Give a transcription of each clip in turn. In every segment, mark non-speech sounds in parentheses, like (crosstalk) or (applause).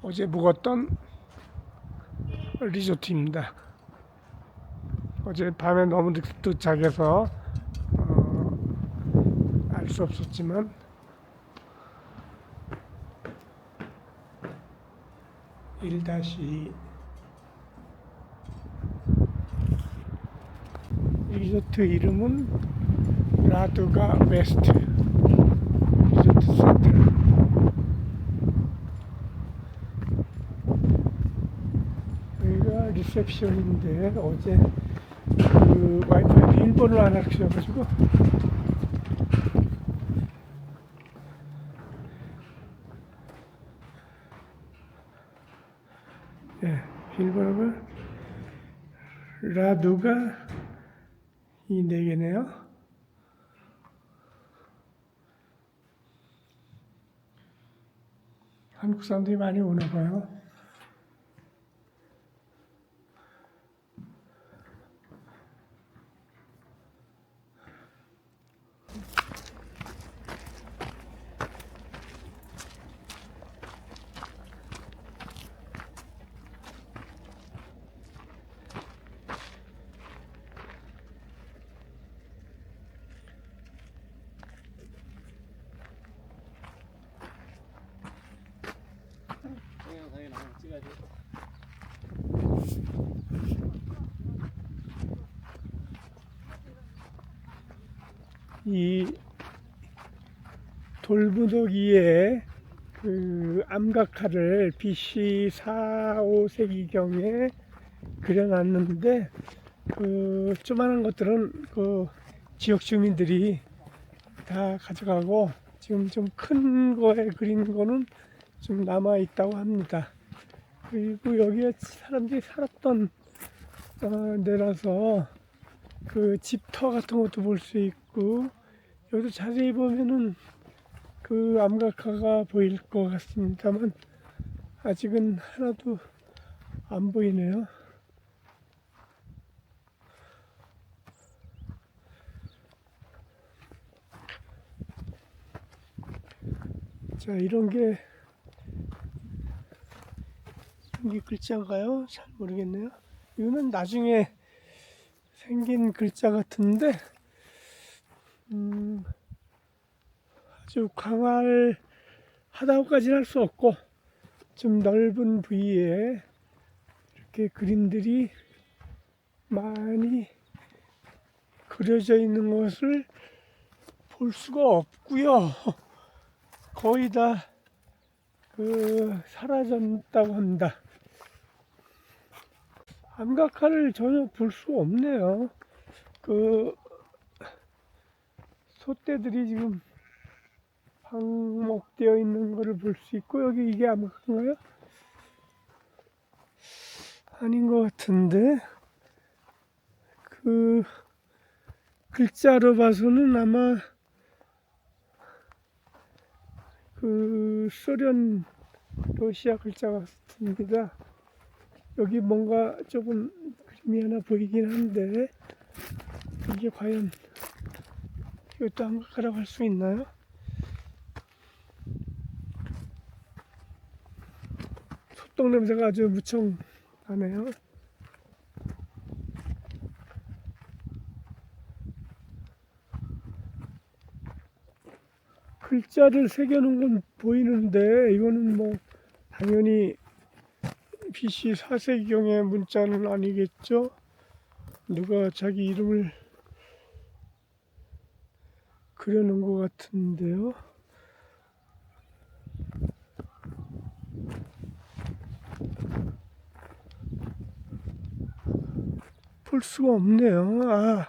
어제 묵었던 리조트입니다. 어제 밤에 너무 늦게 도착해서 어, 알수 없었지만 일 다시 리조트 이름은 웨스트 리조트 센터 여기가 리셉션인데 어제 그 와이파이 비밀번호를 안 알려주셔가지고 예, 비밀번호가 라두가 이 네 개네요. 한국 사람들이 많이 오나 봐요. 이 돌무더기에 그 암각화를 BC 4, 5세기경에 그려놨는데 그 조만한 것들은 그 지역 주민들이 다 가져가고 지금 좀 큰 거에 그린 거는 좀 남아 있다고 합니다. 그리고 여기에 사람들이 살았던 어, 데라서 그 집터 같은 것도 볼 수 있고 여기도 자세히 보면은 그 암각화가 보일 것 같습니다만 아직은 하나도 안 보이네요. 자 이런 게 이게 글자인가요? 잘 모르겠네요. 이거는 나중에 생긴 글자 같은데 음, 아주 광활하다고까지는 할 수 없고 좀 넓은 부위에 이렇게 그림들이 많이 그려져 있는 것을 볼 수가 없고요. 거의 다 그 사라졌다고 합니다. 암각화를 전혀 볼 수 없네요. 그 소떼들이 지금 방목되어 있는 것을 볼수 있고 여기 이게 암각화인가요? 아닌 것 같은데 그 글자로 봐서는 아마 그 소련 러시아 글자 같습니다. 여기 뭔가 조금 그림이 하나 보이긴 한데 이게 과연 이것도 한국가라고 할 수 있나요? 소똥 냄새가 아주 무척 나네요. 글자를 새겨놓은 건 보이는데 이거는 뭐 당연히 BC 4세기경의 문자는 아니겠죠? 누가 자기 이름을 그려놓은 것 같은데요. 볼 수가 없네요. 아.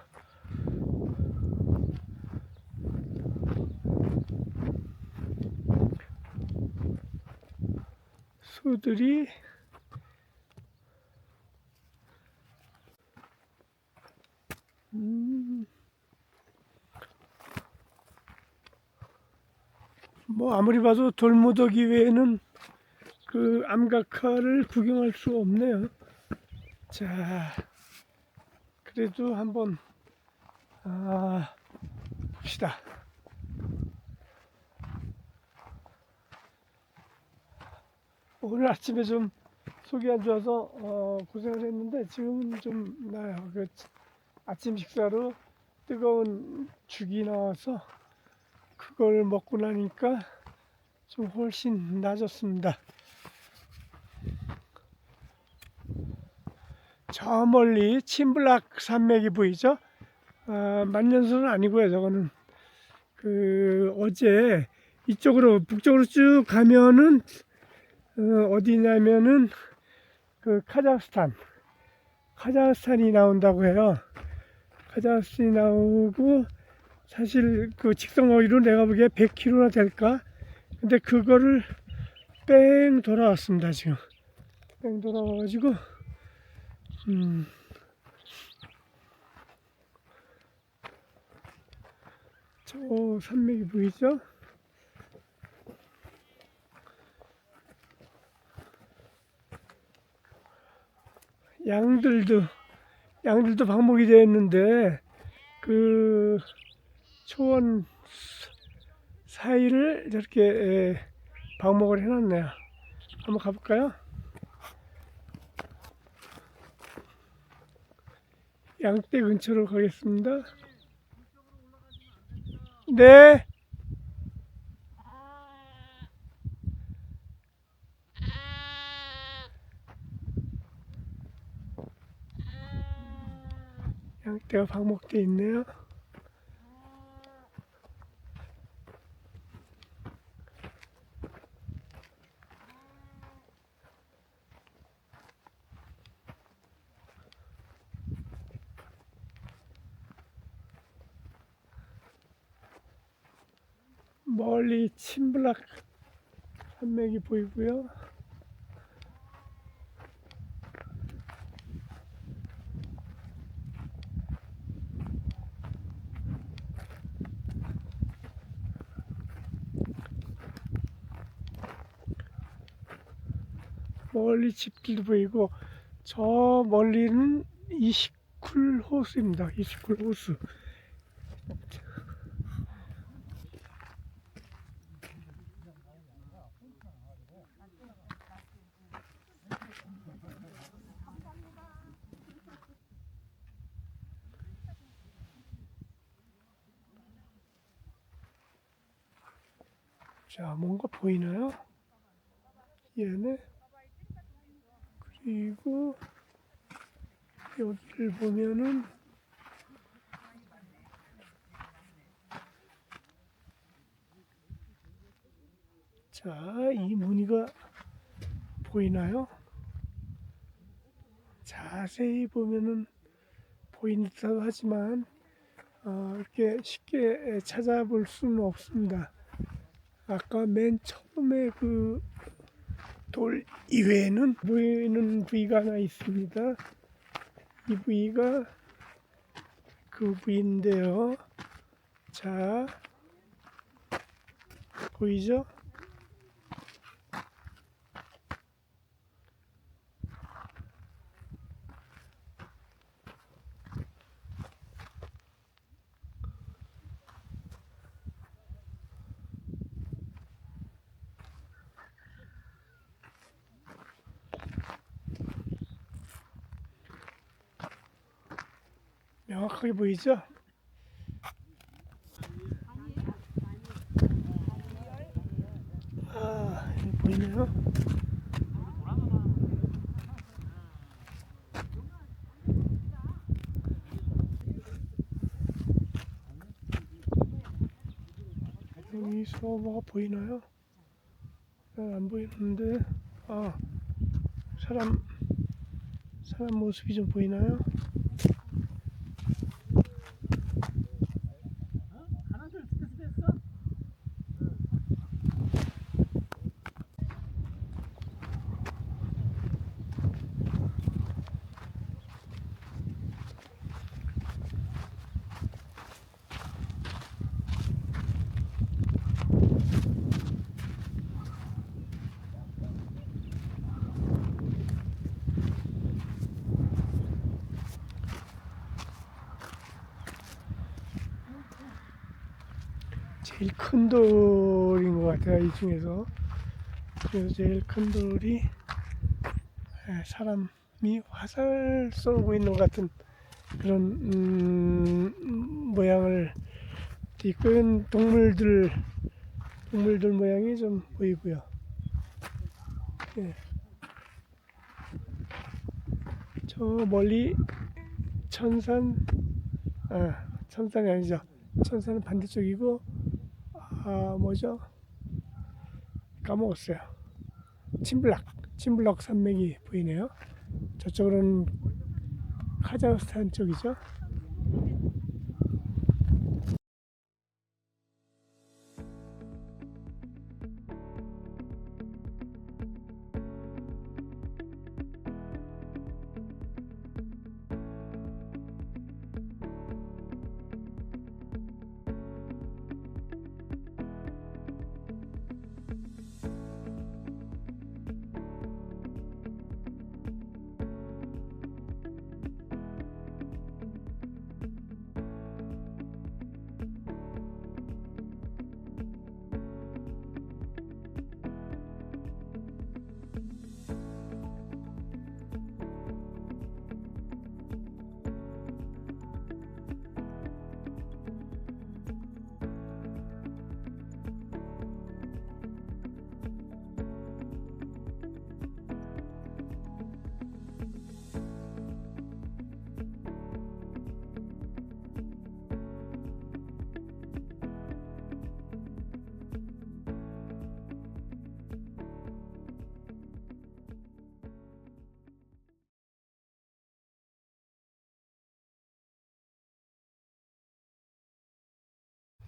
소들이 음, 뭐 아무리 봐도 돌무더기 외에는 그 암각화를 구경할 수가 없네요. 자, 그래도 한번 아, 봅시다. 오늘 아침에 좀 속이 안 좋아서 어, 고생을 했는데 지금은 좀 나아요. 그 아침 식사로 뜨거운 죽이 나와서 그걸 먹고 나니까 좀 훨씬 나아졌습니다. 저 멀리 침블락 산맥이 보이죠? 아, 만년설은 아니고요. 저거는 그 어제 이쪽으로 북쪽으로 쭉 가면은 어, 어디냐면은 그 카자흐스탄 카자흐스탄이 나온다고 해요. 카자흐스탄이 나오고 사실 그 직선 거리로 내가 보기에 100km나 될까? 근데 그거를 뺑 돌아왔습니다 지금 뺑 돌아와가지고 음 저 산맥이 보이죠? 양들도 양들도 방목이 되어 있는데 그 초원 사이를 저렇게 에, 방목을 해놨네요. 한번 가볼까요? 양떼 근처로 가겠습니다. 네. 양떼가 방목돼 있네요. 멀리 침블락 산맥이 보이고요. 멀리 집들도 보이고 저 멀리는 이시쿨 호수입니다. 이시쿨 호수. 자, 뭔가 보이나요? 얘네. 그리고 여기를 보면은 자, 이 무늬가 보이나요? 자세히 보면은 보이는 듯하고 하지만 어, 이렇게 쉽게 찾아볼 수는 없습니다. 아까 맨 처음에 그 돌 이외에는 보이는 부위가 하나 있습니다. 이 부위가 그 부위인데요. 자, 보이죠? 명확하게 보이죠? 아, 여기 보이네요. 여기서 뭐가 보이나요? 아, 안 보이는데, 아, 사람, 사람 모습이 좀 보이나요? 제일 큰 돌인 것 같아요 이 중에서 그리고 제일 큰 돌이 에, 사람이 화살 쏘고 있는 것 같은 그런 음, 모양을 띠은 동물들 동물들 모양이 좀 보이고요. 예. 저 멀리 천산 아 천산이 아니죠. 천산은 반대쪽이고 아 뭐죠? 까먹었어요. 침블락 침블락 산맥이 보이네요. 저쪽으로는 카자흐스탄 쪽이죠.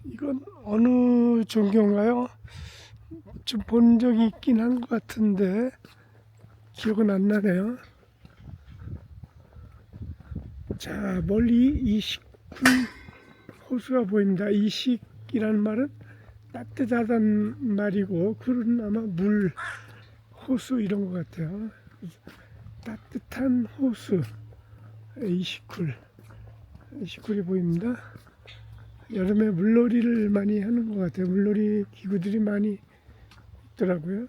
이건 어느 종교인가요? 좀 본 적이 있긴 한 것 같은데 기억은 안 나네요. 자 멀리 이식군 호수가 보입니다. 이식이라는 말은 따뜻하다는 말이고 굴은 아마 물 호수 이런 것 같아요. 따뜻한 호수 이식굴 이식굴이 보입니다. 여름에 물놀이를 많이 하는 것 같아요. 물놀이 기구들이 많이 있더라고요.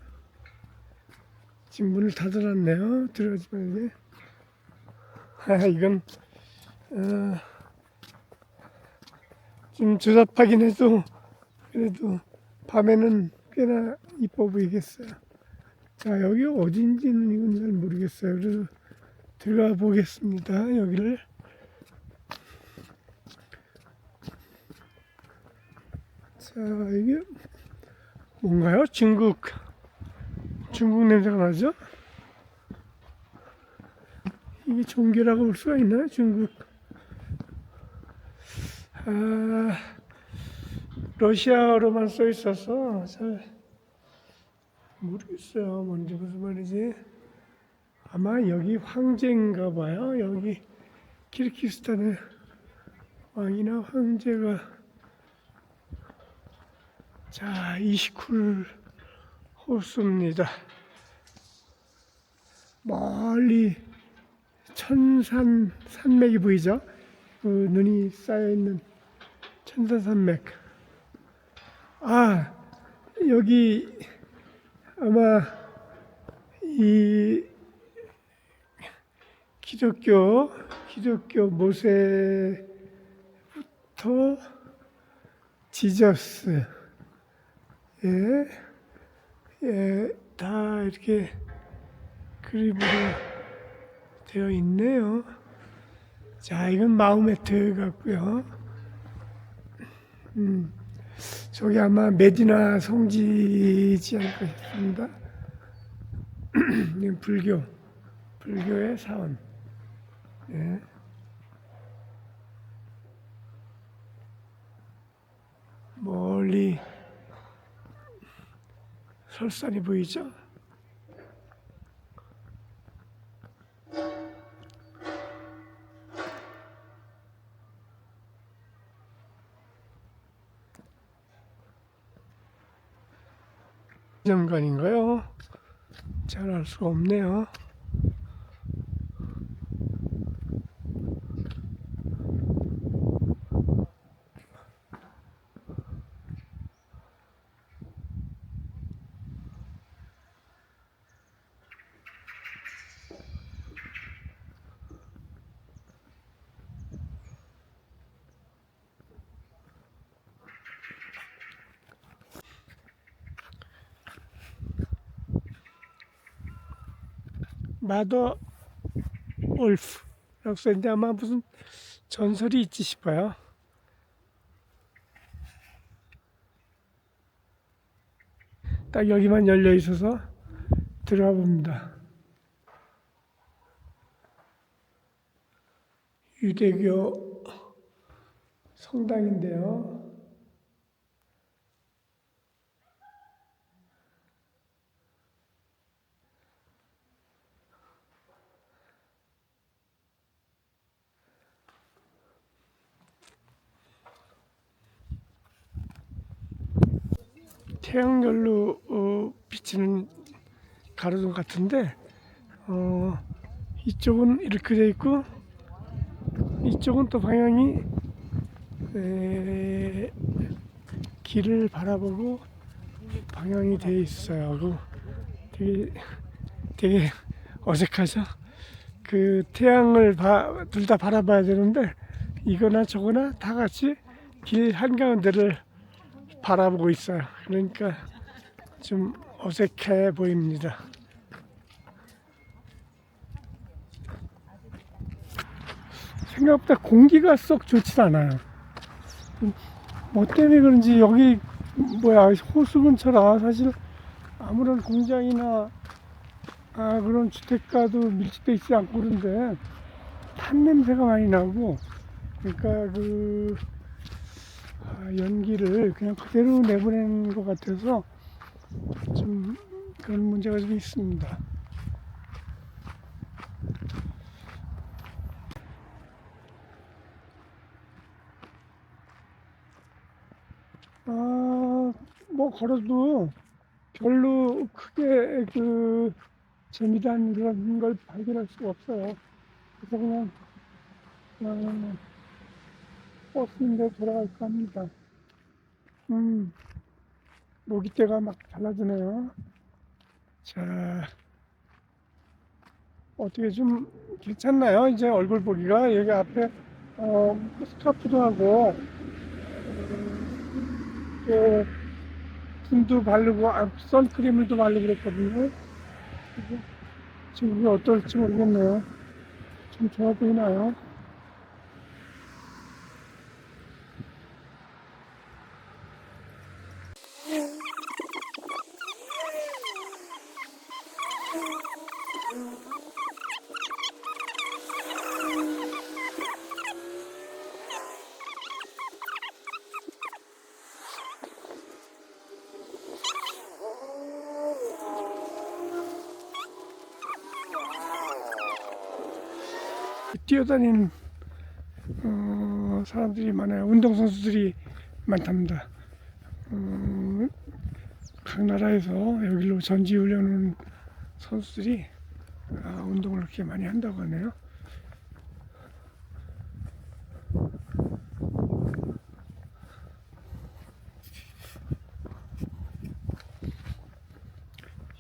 지금 문을 닫아놨네요. 들어가지 말게. 아, 이건, 어, 좀 조잡하긴 해도, 그래도 밤에는 꽤나 이뻐 보이겠어요. 자, 여기 어딘지는 이건 잘 모르겠어요. 그래서 들어가 보겠습니다. 여기를. 자, 이게 뭔가요? 중국, 중국 냄새가 나죠? 이게 종교라고 볼 수가 있나요? 중국. 아, 러시아어로만 써 있어서 잘 모르겠어요. 뭔지 무슨 말이지? 아마 여기 황제인가 봐요. 여기 키르키스탄의 왕이나 황제가 자, 이시쿨 호수입니다. 멀리 천산 산맥이 보이죠? 그 눈이 쌓여 있는 천산 산맥. 아, 여기 아마 이 기독교 기독교 모세부터 지저스 예, 예, 다 이렇게 그림으로 되어 있네요. 자, 이건 마우메트 같고요. 음, 저기 아마 메디나 성지지 않을까 싶습니다. (clears throat) 불교, 불교의 사원. 예. 멀리 설산이 보이죠? 정관인가요? 잘 알 수가 없네요. 마더 올프 라고 써있는데 아마 무슨 전설이 있지 싶어요. 딱 여기만 열려 있어서 들어가 봅니다. 유대교 성당인데요. 태양열로 어, 비치는 가로등 같은데 어, 이쪽은 이렇게 돼 있고 이쪽은 또 방향이 에, 길을 바라보고 방향이 돼 있어요. 그 되게 되게 어색하죠. 그 태양을 둘 다 바라봐야 되는데 이거나 저거나 다 같이 길 한가운데를 바라보고 있어요. 그러니까 좀 어색해 보입니다. 생각보다 공기가 썩 좋지 않아요. 뭐 때문에 그런지 여기 뭐야 호수 근처라 사실 아무런 공장이나 아, 그런 주택가도 밀집돼 있지 않고 그런데 탄 냄새가 많이 나고 그러니까 그 아, 연기를 그냥 그대로 내보내는 것 같아서 좀 그런 문제가 좀 있습니다. 아, 뭐 걸어도 별로 크게 그 재미난 그런 걸 발견할 수가 없어요. 그래서 그냥 어, 버스인데 돌아갈까 합니다. 음, 모기떼가 막 달라지네요. 자, 어떻게 좀 괜찮나요? 이제 얼굴 보기가 여기 앞에 어, 스카프도 하고 그 균도 바르고 아, 선크림을도 바르고 그랬거든요. 지금 이게 어떨지 모르겠네요. 좀 좋아 보이나요? 뛰어다니는 어, 사람들이 많아요. 운동선수들이 많답니다. 어, 각 나라에서 여기로 전지훈련 온 선수들이 아, 운동을 그렇게 많이 한다고 하네요.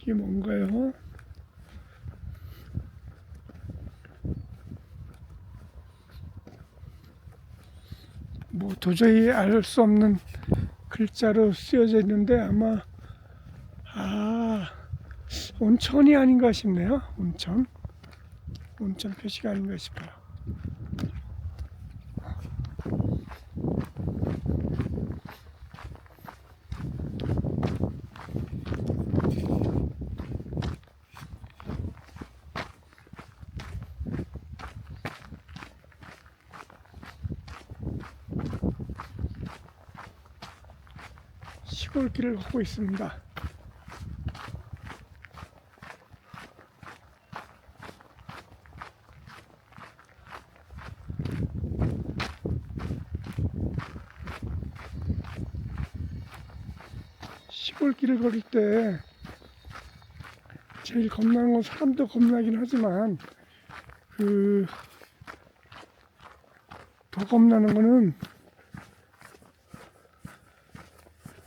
이게 뭔가요? 뭐 도저히 알 수 없는 글자로 쓰여져 있는데 아마 아 온천이 아닌가 싶네요. 온천 온천 표시가 아닌가 싶어요. 시골길을 걷고 있습니다. 시골길을 걸을 때 제일 겁나는 건 사람도 겁나긴 하지만 그 더 겁나는 거는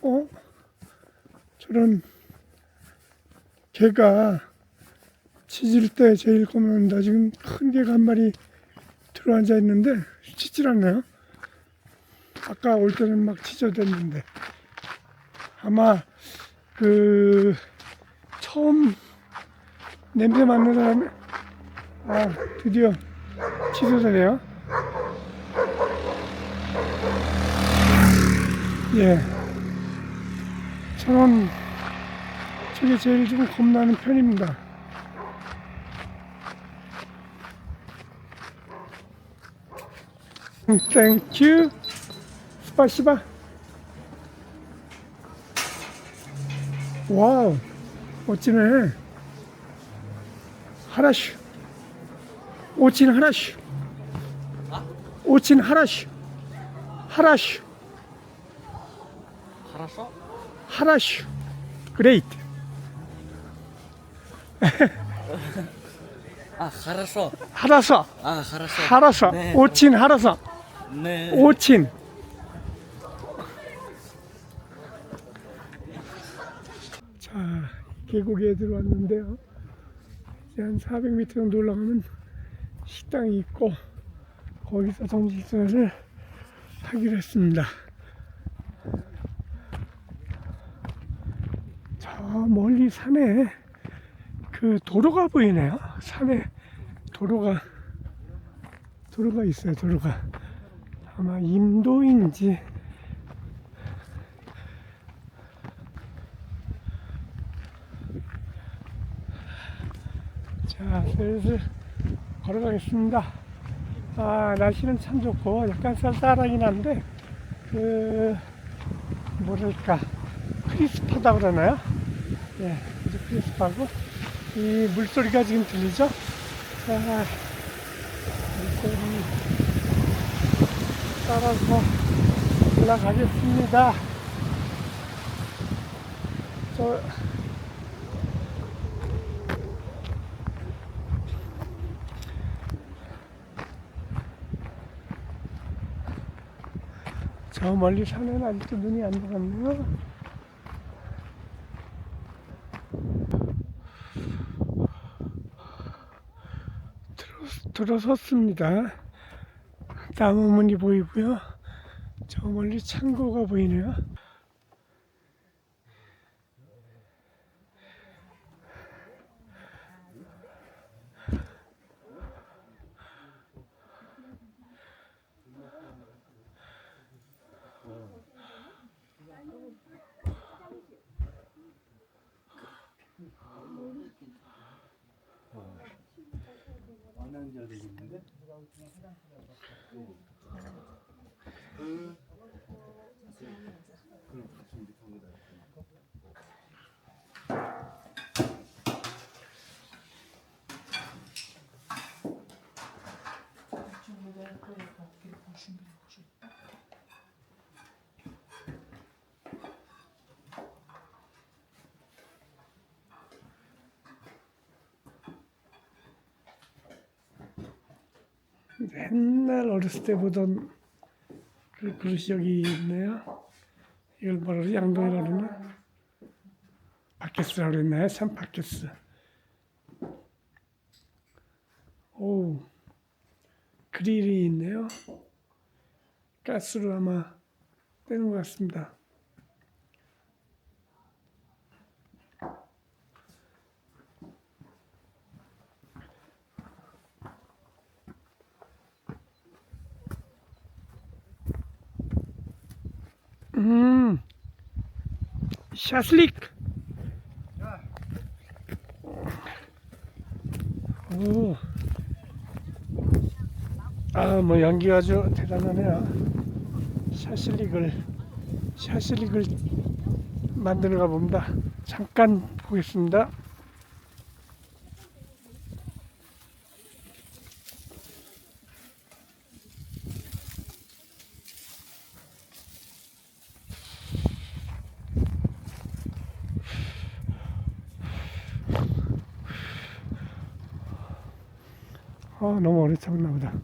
어? 저런 개가 짖을 때 제일 겁난다. 지금 큰 개가 한 마리 들어앉아 있는데 짖질 않네요. 아까 올 때는 막 짖어댔는데 아마 그 처음 냄새 맡는 사람이 아 드디어 취소되네요. 예. 저는 그게 제일 좀 겁나는 편입니다. 음, 땡큐 스파시바. 와우 멋지네. 하라슈. 오친 하라슈. 오친 하라슈. 하라슈. 하라슈? 그레이트 아, 알았어. 알았어. 아, 알았어. 알았어. 네. 오친 알았어. 네. 오친. 자, 계곡에 들어왔는데요. 이제 한 400m 정도 올라가면 식당이 있고 거기서 정식사를 하기로 했습니다. 저 멀리 산에 그 도로가 보이네요. 산에 도로가 도로가 있어요 도로가. 아마 인도인지. 자 슬슬 걸어가겠습니다. 아 날씨는 참 좋고 약간 쌀쌀하긴 한데 그 뭐랄까. 크리스파다 그러나요? 예 아주 크리스파고 이 물소리가 지금 들리죠 아, 물소리 따라서 올라가겠습니다. 저 저 멀리 산에는 아직도 눈이 안 들어갔네요. 들어, 들어섰습니다. 나무문이 보이고요. 저 멀리 창고가 보이네요. 옛날 어렸을 때 보던 그 그릇이 여기 있네요. 이걸 뭐라 그러지? 양동이라 그러나? 바켓스라고 그랬나요? 참 바켓스. 오, 그릴이 있네요. 가스로 아마 떼는 것 같습니다. 음, 샤슬릭. 오. 아, 뭐 연기가 아주 대단하네요. 샤슬릭을 샤슬릭을 만드는가 봅니다. 잠깐 보겠습니다. 아, 너무 오래 참나 보다.